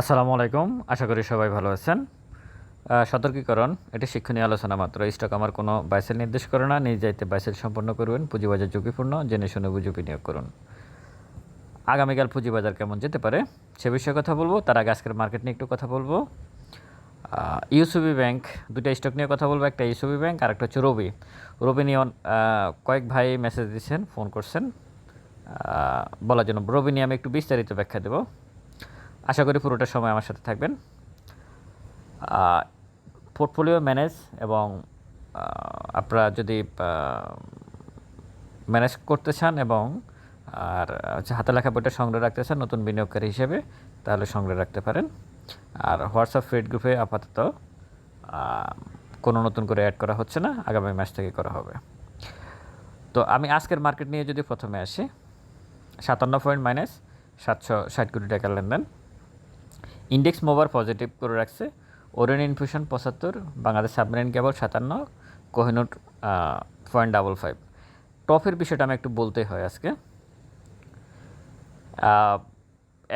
আসসালামু আলাইকুম। আশা করি সবাই ভালো আছেন। সতর্কীকরণ, এটি শিক্ষণীয় আলোচনা মাত্র। স্টক আমার কোনো বাইসেল নির্দেশ করে না। নিজ দায়িত্বে বাইসেল সম্পন্ন করবেন। পুঁজিবাজার ঝুঁকিপূর্ণ, জেনে শুনে বুঝে বিনিয়োগ করুন। আগামীকাল পুঁজিবাজার কেমন যেতে পারে, সে বিষয়ে কথা বলব। তার আগে আজকের মার্কেট নিয়ে একটু কথা বলব। ইউসিবি ব্যাংক দুটো স্টক নিয়ে কথা বলব। একটা ইউসিবি ব্যাংক আর একটা হচ্ছে রবি রবি নিয়ে কয়েক ভাই মেসেজ দিচ্ছেন ফোন করছেন। বলার জন্য রবি নিয়ে আমি একটু বিস্তারিত ব্যাখ্যা দেবো। আশা করি পুরোটা সময় আমার সাথে থাকবেন। পোর্টফোলিও ম্যানেজ এবং আপনারা যদি ম্যানেজ করতে চান এবং, আর হচ্ছে হাতে লেখা বইটা সংগ্রহ রাখতে চান নতুন বিনিয়োগকারী হিসেবে, তাহলে সংগ্রহ রাখতে পারেন। আর হোয়াটসঅ্যাপ ফ্রেড গ্রুপে আপাতত কোনো নতুন করে অ্যাড করা হচ্ছে না, আগামী মাস থেকে করা হবে। তো আমি আজকের মার্কেট নিয়ে যদি প্রথমে আসি, সাতান্ন পয়েন্ট মাইনাস সাতশো ষাট কোটি টাকার লেনদেন। ইন্ডেক্স মোবার পজিটিভ করে রাখছে। ওরেন ইনফিউশন পঁচাত্তর বাংলাদেশ সাবমেরিন কেবল সাতান্ন কোহিনুর পয়েন্ট ডাবল ফাইভ টপের বিষয়টা আমি একটু বলতে হয় আজকে।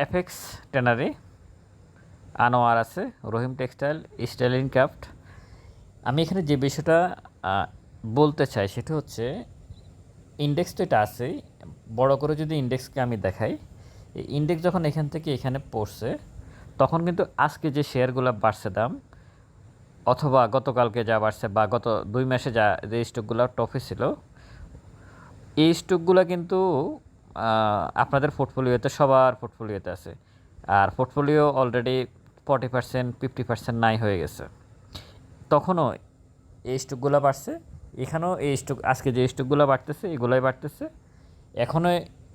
এফএক্স টেনারি আনোয়ার আছে রহিম টেক্সটাইল স্টাইলিন ক্রাফট আমি এখানে যে বিষয়টা বলতে চাই সেটা হচ্ছে ইন্ডেক্স তো এটা আছেই, বড় করে যদি ইন্ডেক্সকে আমি দেখাই ইন্ডেক্স যখন এখান থেকে এখানে পড়ছে তখন কিন্তু আজকে যে শেয়ারগুলো বাড়ছে দাম, অথবা গতকালকে যা বাড়ছে বা গত দুই মাসে যা যে স্টকগুলো টপে ছিল, এই স্টকগুলো কিন্তু আপনাদের পোর্টফোলিওতে, সবার পোর্টফোলিওতে আছে। আর portfolio already forty percent fifty percent নাই হয়ে গেছে। তখনও এই স্টকগুলো বাড়ছে, এখানেও এই স্টক, আজকে যে স্টকগুলো বাড়তেছে, এগুলোই বাড়তেছে। এখনও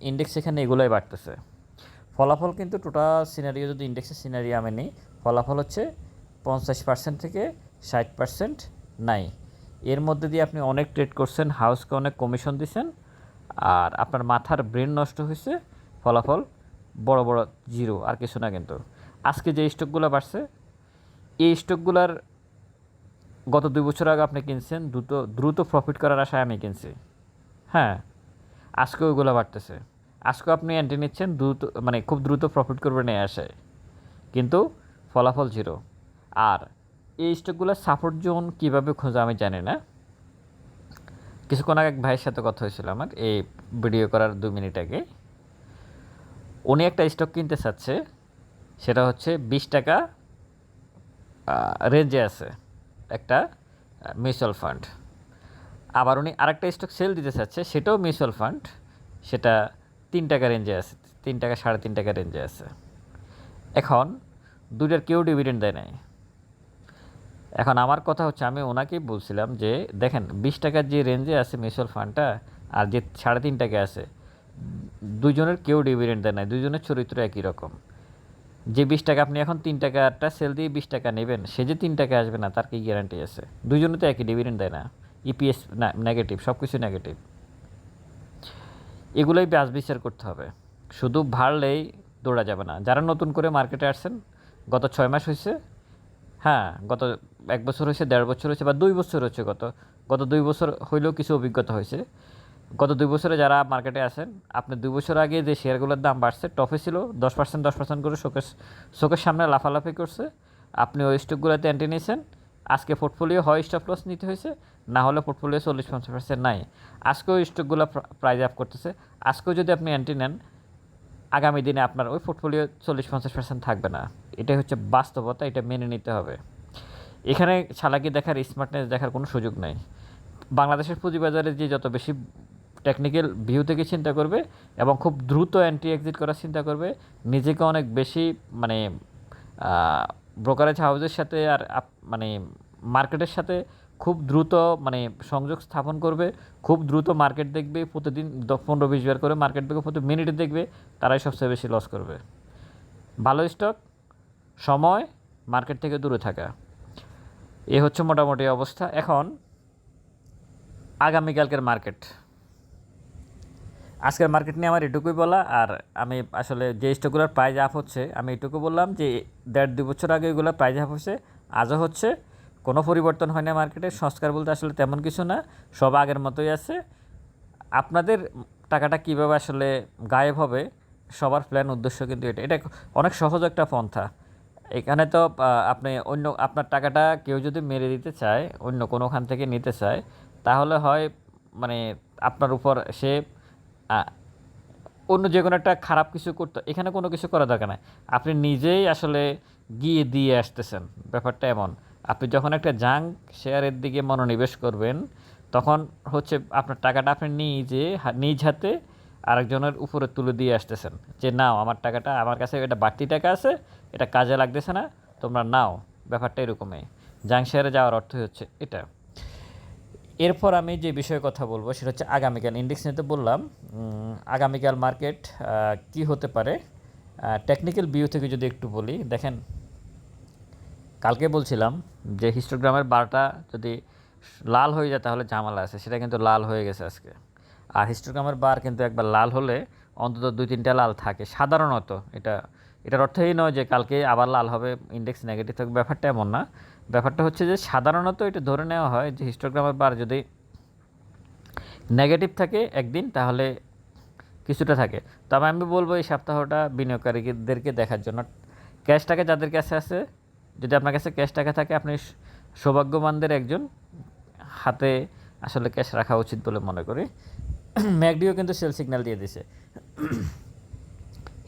ইন্ডেক্স এখানে এগুলোই বাড়তেছে। ফলাফল কিন্তু টোটাল সিনারিও যদি ইন্ডেক্সের সিনারিও আমি নিই, ফলাফল হচ্ছে পঞ্চাশ পার্সেন্ট থেকে ষাট পার্সেন্ট নাই। এর মধ্যে দিয়ে আপনি অনেক ট্রেড করছেন হাউসকে অনেক কমিশন দিছেন, আর আপনার মাথার ব্রেন নষ্ট হয়েছে, ফলাফল বড় বড় জিরো আর কিছু না কিন্তু। আজকে যে স্টকগুলো বাড়ছে, এই স্টকগুলার গত দুই বছর আগে আপনি কিনছেন, দ্রুত দ্রুত প্রফিট করার আশায় আমি কিনছি। হ্যাঁ আজকে ওইগুলো বাড়তেছে। আজকেও আপনি এন্ট্রি নিচ্ছেন, দ্রুত মানে খুব দ্রুত প্রফিট করবে নিয়ে আসে। কিন্তু ফলাফল জিরো আর এই স্টকগুলোর সাপোর্ট জোন কীভাবে খোঁজা আমি জানি না। কিছুক্ষণ আগে এক ভাইয়ের সাথে কথা হয়েছিল আমার, এই ভিডিও করার দু মিনিট আগে। উনি একটা স্টক কিনতে চাচ্ছে, সেটা হচ্ছে বিশ টাকা রেঞ্জে আছে একটা মিউচুয়াল ফান্ড আবার উনি আরেকটা স্টক সেল দিতে চাচ্ছে, সেটাও মিউচুয়াল ফান্ড সেটা তিন টাকা রেঞ্জে আছে, তিন টাকা, সাড়ে তিন টাকা রেঞ্জে আছে। এখন দুইটার কেউ ডিভিডেন্ড দেয় নাই। এখন আমার কথা হচ্ছে, আমি ওনাকেই বলছিলাম যে, দেখেন, বিশ টাকার যে রেঞ্জে আছে মিউচুয়াল ফান্ডটা আর যে সাড়ে তিন টাকা আছে দুজনের কেউ ডিভিডেন্ড দেয় নাই দুজনের চরিত্র একই রকম। যে বিশ টাকা আপনি এখন তিন টাকাটা সেল দিয়ে বিশ টাকা নেবেন, সে যে তিন টাকা আসবে না, তার কি গ্যারান্টি আছে? দুজনে তো একই ডিভিডেন্ড দেয় না। ইপিএস না নেগেটিভ সব কিছু নেগেটিভ এগুলোই ব্যাস বিচার করতে হবে। শুধু ভাড়লেই দৌড়া যাবে না। যারা নতুন করে মার্কেটে আসছেন, গত ছয় মাস হয়েছে হ্যাঁ গত এক বছর হয়েছে, দেড় বছর হয়েছে বা দুই বছর হচ্ছে গত। গত দুই বছর হইলেও কিছু অভিজ্ঞতা হয়েছে। গত দুই বছরে যারা মার্কেটে আসেন আপনি দুই বছর আগে যে শেয়ারগুলোর দাম বাড়ছে, টপে ছিল, দশ পার্সেন্ট দশ পার্সেন্ট করে শোকের শোকের সামনে লাফালাফি করছে। আপনি ওই স্টকগুলোতে অ্যান্টি নিয়েছেন আজকে পোর্টফোলিও হয় স্টপ লস নিতে হয়েছে, না হলে পোর্টফোলিও চল্লিশ পঞ্চাশ পার্সেন্ট নাই। আজকেও স্টকগুলো প্রাইজ আপ করতেছে। আজকেও যদি আপনি অ্যান্টি নেন, আগামী দিনে আপনার ওই পোর্টফোলিও চল্লিশ পঞ্চাশ পার্সেন্ট থাকবে না। এটাই হচ্ছে বাস্তবতা, এটা মেনে নিতে হবে। এখানে চালাকি দেখার স্মার্টনেস দেখার কোনো সুযোগ নাই। বাংলাদেশের পুঁজিবাজারে যে যত বেশি টেকনিক্যাল ভিউ থেকে চিন্তা করবে এবং খুব দ্রুত অ্যান্টি এক্সিট করার চিন্তা করবে, নিজেকে অনেক বেশি মানে ব্রোকারেজ হাউসের সাথে আর মানে মার্কেটের সাথে খুব দ্রুত মানে সংযোগ স্থাপন করবে, খুব দ্রুত মার্কেট দেখবে, প্রতিদিন পনেরো বিশ বার করে মার্কেট দেখবে, প্রতি মিনিটে দেখবে, তারাই সবচেয়ে বেশি লস করবে। ভালো স্টক সময় মার্কেট থেকে দূরে থাকা। এ হচ্ছে মোটামুটি অবস্থা। এখন, আগামীকালকের মার্কেট আজকের মার্কেট নিয়ে আমার এটুকুই বলা, আর আমি আসলে যে স্টকগুলোর প্রাইজ আপ হচ্ছে, আমি এটুকু বললাম যে দেড় দুই বছর আগে এগুলো প্রাইজ আপ হচ্ছে আজও হচ্ছে। কোনো পরিবর্তন হয় না মার্কেটে সংস্কার বলতে আসলে তেমন কিছু না, সব আগের মতোই আছে। আপনাদের টাকাটা কীভাবে আসলে গায়েব হবে, সবার প্ল্যান উদ্দেশ্য কিন্তু এটা এটা অনেক সহজ একটা পন্থা। এখানে তো আপনি অন্য, আপনার টাকাটা কেউ যদি মেরে দিতে চায়, অন্য কোনোখান থেকে নিতে চায়, তাহলে হয় মানে আপনার উপর সে অন্য যে কোনো একটা খারাপ কিছু করতে, এখানে কোনো কিছু করা দরকার নাই। আপনি নিজেই আসলে গিয়ে দিয়ে আসতেছেন। ব্যাপারটা এমন, আপনি যখন একটা জাঙ্ক শেয়ারের দিকে মনোনিবেশ করবেন, তখন হচ্ছে আপনার টাকাটা আপনি নিজে নিজ হাতে আরেকজনের উপরে তুলে দিয়ে আসতেছেন যে, নাও, আমার টাকাটা, আমার কাছে এটা বাড়তি টাকা আছে, এটা কাজে লাগতেছে না, তোমরা নাও। ব্যাপারটা এরকমই। জাঙ্ক শেয়ারে যাওয়ার অর্থই হচ্ছে এটা। এরপর আমি যে বিষয়ে কথা বলব সেটা হচ্ছে আগামীকাল ইন্ডেক্স নিয়ে তো বললাম আগামীকাল মার্কেট কি হতে পারে? টেকনিক্যাল ভিউ থেকে যদি একটু বলি, দেখেন, কালকে বলছিলাম যে হিস্টোগ্রামের বারটা যদি লাল হয়ে যায় তাহলে ঝামেলা আছে, সেটা কিন্তু লাল হয়ে গেছে আজকে। আর হিস্টোগ্রামের বার কিন্তু একবার লাল হলে অন্তত দুই তিনটা লাল থাকে, সাধারণত এটা, এটার অর্থ এই নয় যে কালকে আবার লাল হবে ইন্ডেক্স নেগেটিভ থাকবে ব্যাপারটা এমন না। ব্যাপারটা হচ্ছে যে সাধারণত এটা ধরে নেওয়া হয় যে হিস্টোগ্রামের বার যদি নেগেটিভ থাকে একদিন, তাহলে কিছুটা থাকে। তবে আমি বলব এই সপ্তাহটা বিনিয়োগকারীদেরকে দেখার জন্য। ক্যাশ টাকা যাদের কাছে আছে, যদি আপনার কাছে ক্যাশ টাকা থাকে, আপনি সৌভাগ্যবানদের একজন হাতে আসলে ক্যাশ রাখা উচিত বলে মনে করি। ম্যাকডিও কিন্তু সেল সিগন্যাল দিয়ে দিছে।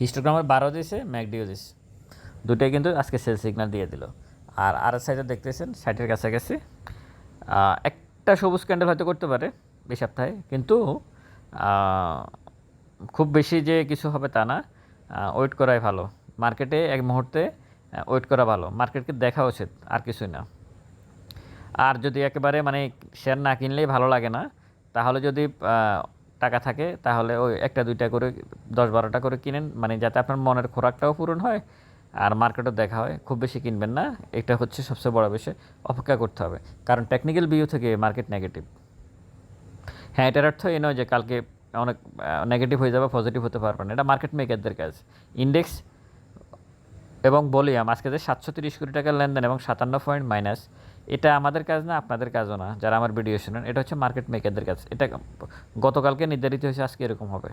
হিস্টোগ্রামের বারো দিয়েছে ম্যাকডিও দিছে। দুটোই কিন্তু আজকে সেল সিগন্যাল দিয়ে দিল। আর আর সাইডে দেখতেছেন সাইডের কাছাকাছি একটা সবুজ ক্যান্ডেল হয়তো করতে পারে এই সপ্তাহে, কিন্তু খুব বেশি যে কিছু হবে তা না ওয়েট করাই ভালো। মার্কেটে এক মুহূর্তে ওয়েট করা ভালো। মার্কেটকে দেখা উচিত, আর কিছুই না। আর যদি একেবারে মানে শেয়ার না কিনলেই ভালো লাগে না, তাহলে যদি টাকা থাকে, তাহলে ওই একটা দুইটা করে, দশ বারোটা করে কিনেন মানে যাতে আপনার মনের খোরাকটাও পূরণ হয় আর মার্কেটও দেখা হয়, খুব বেশি কিনবেন না। এটা হচ্ছে সবচেয়ে বড় বিষয়, অপেক্ষা করতে হবে। কারণ টেকনিক্যাল ভিউ থেকে মার্কেট নেগেটিভ হ্যাঁ এটার অর্থ এই নয় যে কালকে অনেক নেগেটিভ হয়ে যাবে পজিটিভ হতে পারবে না। এটা মার্কেট মেকারদের কাজ। ইন্ডেক্স এবং ভলিউম আজকে যে সাতশো তিরিশ কোটি টাকার লেনদেন এবং সাতান্ন পয়েন্ট মাইনাস এটা আমাদের কাজ না, আপনাদের কাজও না, যারা আমার ভিডিও শুনেন। এটা হচ্ছে মার্কেট মেকারদের কাজ। এটা গতকালকে নির্ধারিত হয়েছে, আজকে এরকম হবে।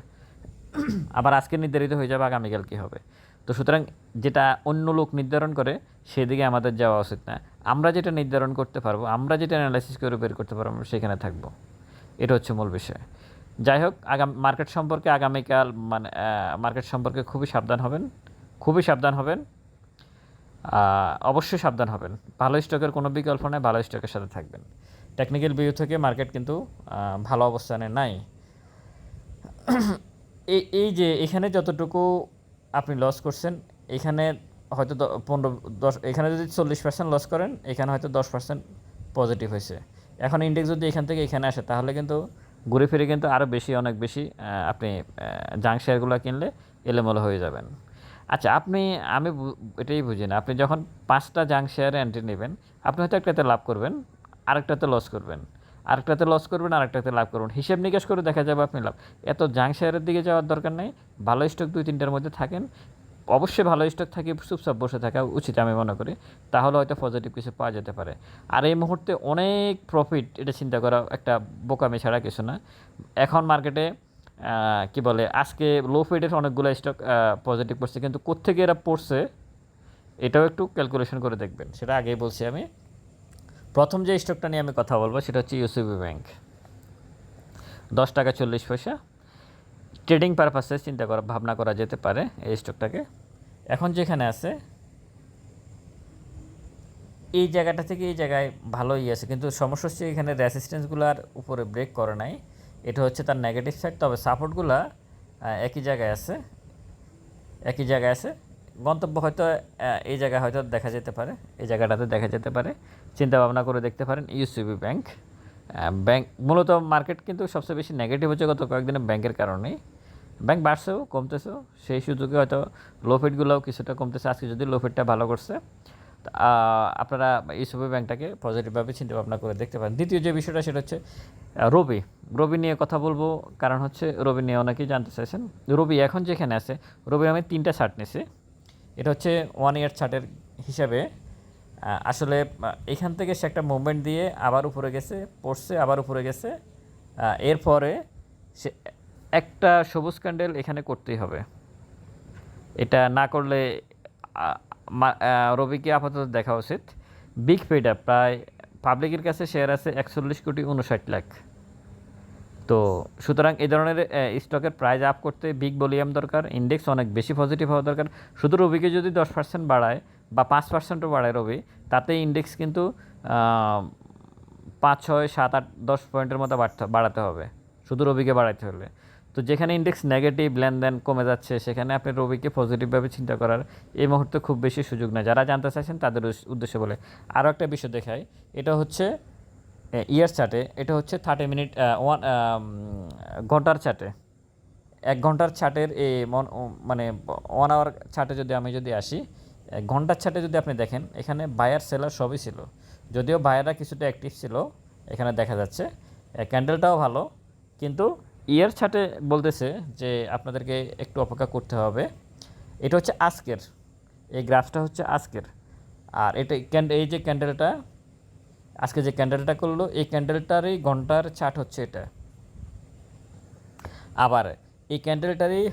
আবার আজকে নির্ধারিত হয়ে যাবে, আগামীকাল কী হবে? তো সুতরাং যেটা অন্য লোক নির্ধারণ করে, সেদিকে আমাদের যাওয়া উচিত না। আমরা যেটা নির্ধারণ করতে পারব, আমরা যেটা অ্যানালাইসিস করে বের করতে পারব, আমরা সেখানে থাকব। এটা হচ্ছে মূল বিষয়। যাই হোক, আগাম মার্কেট সম্পর্কে আগামীকাল মানে মার্কেট সম্পর্কে খুবই সাবধান হবেন, খুবই সাবধান হবেন অবশ্যই সাবধান হবেন। ভালো স্টকের কোনো বিকল্প নেই, ভালো স্টকের সাথে থাকবেন। টেকনিক্যাল ভিউ থেকে মার্কেট কিন্তু ভালো অবস্থানে নাই। এই এই যে এখানে যতটুকু আপনি লস করছেন, এখানে হয়তো পনেরো, দশ, এখানে যদি চল্লিশ পার্সেন্ট লস করেন, এখানে হয়তো দশ পার্সেন্ট পজিটিভ হয়েছে। এখন ইন্ডেক্স যদি এখান থেকে এখানে আসে, তাহলে কিন্তু ঘুরে ফিরে কিন্তু আরও বেশি, অনেক বেশি আপনি জাঙ্ক শেয়ারগুলো কিনলে এলোমেলো হয়ে যাবেন। আচ্ছা আপনি, আমি এটাই বুঝি না। আপনি যখন পাঁচটা জাঙ্ক শেয়ারে এন্ট্রি নেবেন, আপনি হয়তো একটাতে লাভ করবেন, আরেকটাতে লস করবেন। আরেকটাতে লস করবেন, আরেকটাতে লাভ করবেন। হিসেব নিকাশ করে দেখা যাবে আপনি লাভ। এত জাঙ্ক শেয়ারের দিকে যাওয়ার দরকার নেই। ভালো স্টক দুই, তিনটার মধ্যে থাকেন। অবশ্যই ভালো স্টক থাকে, চুপচাপ বসে থাকা উচিত আমি মনে করি। তাহলে হয়তো পজিটিভ কিছু পাওয়া যেতে পারে। আর এই মুহূর্তে অনেক প্রফিট এটা চিন্তা করা একটা বোকামি ছাড়া কিছু না। এখন মার্কেটে কি বলে, আজকে লো ফিডের অনেকগুলো স্টক পজিটিভ পড়ছে কিন্তু কোত্থেকে এরা পড়ছে, এটাও একটু ক্যালকুলেশন করে দেখবেন। সেটা আগেই বলছি আমি। প্রথম যে স্টকটা নিয়ে আমি কথা বলব সেটা হচ্ছে ইউসিবি ব্যাংক। দশ টাকা চল্লিশ পয়সা। ট্রেডিং পারপাসে চিন্তা করা, ভাবনা করা যেতে পারে এই স্টকটাকে। এখন যেখানে আছে, এই জায়গাটা থেকে এই জায়গায় ভালোই আছে, কিন্তু সমস্যা হচ্ছে এখানে রেসিস্টেন্সগুলোর উপরে ব্রেক করে নাই। এটা হচ্ছে তার নেগেটিভ সাইড তবে সাপোর্টগুলা একই জায়গায় আছে, একই জায়গায় আছে। গন্তব্য হয়তো এই জায়গায় হয়তো দেখা যেতে পারে, এই জায়গাটাতে দেখা যেতে পারে। চিন্তা ভাবনা করে দেখতে পারেন ইউসিবি ব্যাংক। ব্যাংক মূলত মার্কেট কিন্তু সবচেয়ে বেশি নেগেটিভ হচ্ছে গত কয়েকদিনে ব্যাংকের কারণেই। ব্যাংক বাড়ছেও, কমতেছেও, সেই সুযোগে হয়তো লোফিটগুলোও কিছুটা কমতেছে। আজকে যদি লোফিটটা ভালো করছে আপনারা ইউসিবি ব্যাংকটাকে পজিটিভভাবে চিন্তা ভাবনা করে দেখতে পারেন। দ্বিতীয় যে বিষয়টা, সেটা হচ্ছে রবি। রবি নিয়ে কথা বলব, কারণ হচ্ছে রবি নিয়ে অনেকেই জানতে চাইছেন। রবি এখন যেখানে আছে রবি আমি তিনটা শার্ট নিছি। এটা হচ্ছে ওয়ান ইয়ার চার্টের হিসাবে। আসলে এখান থেকে সে একটা মুভমেন্ট দিয়ে আবার উপরে গেছে, পড়ছে, আবার উপরে গেছে। এরপরে সে একটা সবুজ ক্যান্ডেল এখানে করতেই হবে। এটা না করলে রবিকে আপাতত দেখা উচিত। বিগ পেটা প্রায় পাবলিকের কাছে শেয়ার আছে একচল্লিশ কোটি উনষাট লাখ। তো সুতরাং এই ধরনের স্টকের প্রাইস আপ করতে বিগ ভলিউম দরকার ইন্ডেক্স অনেক বেশি পজিটিভ হওয়া দরকার। শুধু রবিকে যদি দশ পার্সেন্ট বাড়ায় বা পাঁচ পার্সেন্টও বাড়ায় রবি, তাতে ইন্ডেক্স কিন্তু পাঁচ, ছয়, সাত, আট, দশ পয়েন্টের মতো বাড়তে, বাড়াতে হবে। শুধু রবিকে বাড়াইতে হলে। তো যেখানে ইন্ডেক্স নেগেটিভ লেনদেন কমে যাচ্ছে, সেখানে আপনি রবিকে পজিটিভভাবে চিন্তা করার এই মুহূর্তে খুব বেশি সুযোগ নেই। যারা জানতে চাইছেন তাদের উদ্দেশ্যে বলে। আরও একটা বিষয় দেখাই, এটা হচ্ছে ইয়ার চার্টে এটা হচ্ছে থার্টি মিনিট ওয়ান ঘণ্টার চার্টে এক ঘণ্টার ছাটের এই মন- ওয়ান আওয়ার ছাটে যদি আমি যদি আসি ঘণ্টার ছাটে যদি আপনি দেখেন, এখানে বায়ার সেলার সবই ছিল। যদিও বায়াররা কিছুটা অ্যাক্টিভ ছিল, এখানে দেখা যাচ্ছে ক্যান্ডেলটাও ভালো, কিন্তু ইয়ার ছাটে বলতেছে যে আপনাদেরকে একটু অপেক্ষা করতে হবে। এটা হচ্ছে আজকের, এই গ্রাফটা হচ্ছে আজকের। আর এটা এই যে ক্যান্ডেলটা আজকে যে ক্যান্ডেলটা করল, এই ক্যান্ডেলটারই ঘণ্টার চার্ট হচ্ছে এটা। আবার এই ক্যান্ডেলটারই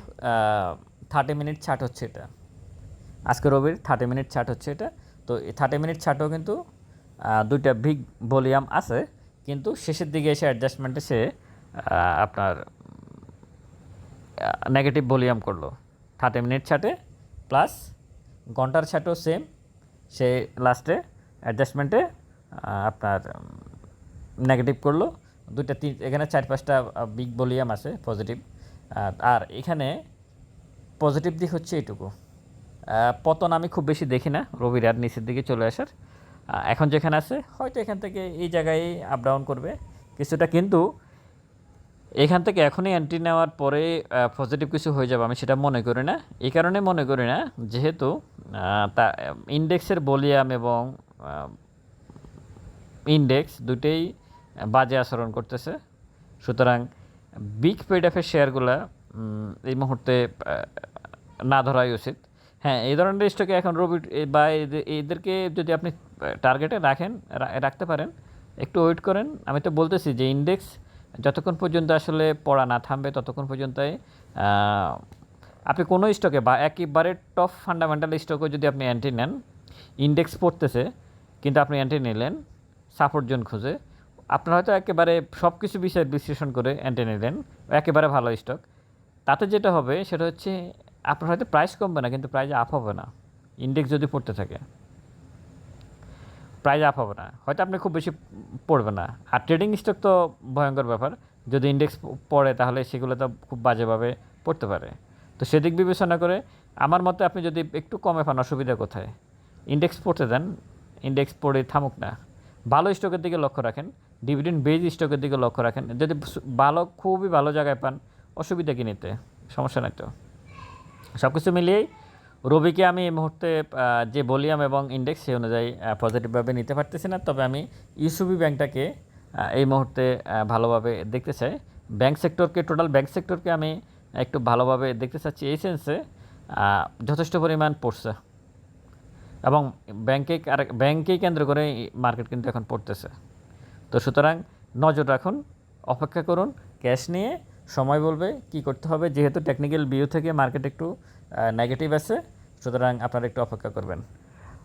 থার্টি মিনিট ছাট হচ্ছে এটা। আজকে রবির থার্টি মিনিট ছাট হচ্ছে এটা। তো এই থার্টি মিনিট ছাটও কিন্তু দুইটা বিগ ভলিউম আছে। কিন্তু শেষের দিকে এসে অ্যাডজাস্টমেন্টে সে আপনার নেগেটিভ ভলিউম করল। থার্টি মিনিট ছাটে প্লাস ঘণ্টার ছাটেও সেম সে লাস্টে অ্যাডজাস্টমেন্টে আপনার নেগেটিভ করল। দুইটা তিন, এখানে চার পাঁচটা বিগ ভলিউম আছে পজিটিভ আর এখানে পজিটিভ দিক হচ্ছে এইটুকু। পতন আমি খুব বেশি দেখি না রবির আর নিচের দিকে চলে আসার। এখন যেখানে আছে, হয়তো এখান থেকে এই জায়গায় আপ ডাউন করবে কিছুটা, কিন্তু এখান থেকে এখনই এন্ট্রি নেওয়ার পরে পজিটিভ কিছু হয়ে যাবে, আমি সেটা মনে করি না। এই কারণে মনে করি না, যেহেতু তা ইন্ডেক্সের ভলিউম এবং ইন্ডেক্স দুটেই বাজে আচরণ করতেছে। সুতরাং বিগ পেডএফের শেয়ারগুলো এই মুহূর্তে না ধরাই উচিত। হ্যাঁ এই ধরনের স্টকে এখন রবি বা এদের- এদেরকে যদি আপনি টার্গেটে রাখেন রাখতে পারেন, একটু ওয়েট করেন। আমি তো বলতেছি যে ইন্ডেক্স যতক্ষণ পর্যন্ত আসলে পড়া না থামবে, ততক্ষণ পর্যন্তই আপনি কোনো স্টকে বা একেবারে টপ ফান্ডামেন্টাল স্টকেও যদি আপনি অ্যান্টি নেন ইন্ডেক্স পড়তেছে, কিন্তু আপনি অ্যান্টি নিলেন সাপোর্ট জোন খুঁজে। আপনার হয়তো একেবারে সব কিছু বিষয়ে বিশ্লেষণ করে অ্যান্টি নিলেন একেবারে ভালো স্টক তাতে যেটা হবে, সেটা হচ্ছে আপনার হয়তো প্রাইস কমবে না, কিন্তু প্রাইস আপ হবে না। ইন্ডেক্স যদি পড়তে থাকে প্রাইস আপ হবে না। হয়তো আপনি খুব বেশি পড়বে না। আর ট্রেডিং স্টক তো ভয়ঙ্কর ব্যাপার। যদি ইন্ডেক্স পড়ে, তাহলে সেগুলো তো খুব বাজেভাবে পড়তে পারে। তো সেদিক বিবেচনা করে, আমার মতে আপনি যদি একটু কমে পান, অসুবিধা কোথায়? ইন্ডেক্স পড়তে দেন। ইন্ডেক্স পড়ে থামুক না। ভালো স্টকের দিকে লক্ষ্য রাখেন ডিভিডেন্ড বেজ স্টকের দিকে লক্ষ্য রাখেন। যদি ভালো, খুবই ভালো জায়গায় পান, অসুবিধা কি নিতে? সমস্যা নাই তো। সব কিছু মিলিয়েই রবিকে আমি এই মুহূর্তে যে ভলিউম এবং ইন্ডেক্স সেই অনুযায়ী পজিটিভভাবে নিতে পারতেছি না। তবে আমি ইউসুবি ব্যাংকটাকে এই মুহূর্তে ভালোভাবে দেখতে চাই। ব্যাংক সেক্টরকে টোটাল ব্যাংক সেক্টরকে আমি একটু ভালোভাবে দেখতে চাচ্ছি। এই সেন্সে যথেষ্ট পরিমাণ পড়ছে। এবং ব্যাংকে আর- ব্যাংকেই কেন্দ্র করে মার্কেট কিন্তু এখন পড়তেছে। তো সুতরাং নজর রাখুন, অপেক্ষা করুন, ক্যাশ নিয়ে সময় বলবে কি করতে হবে, যেহেতু টেকনিক্যাল ভিউ থেকে মার্কেট একটু নেগেটিভ আছে, সুতরাং আপনারা একটু অপেক্ষা করবেন।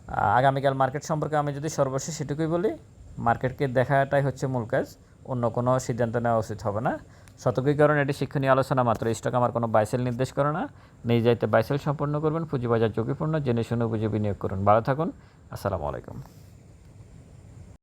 আগামীকাল মার্কেট সম্পর্কে আমি যদি সর্বশেষ সেটুকুই বলি, মার্কেটকে দেখাটাই হচ্ছে মূল কাজ, অন্য কোনো সিদ্ধান্ত নেওয়া উচিত হবে না। সতর্কীকরণ এটি শিক্ষণীয় আলোচনা মাত্র। স্টক আমার কোনো বাইসেল নির্দেশ করে না। নিয়ে যাইতে বাইসেল সম্পন্ন করবেন, পুঁজিবাজার ঝুঁকিপূর্ণ, জেনে শুনে বুঝে বিনিয়োগ করুন। ভালো থাকুন। আসসালামু আলাইকুম।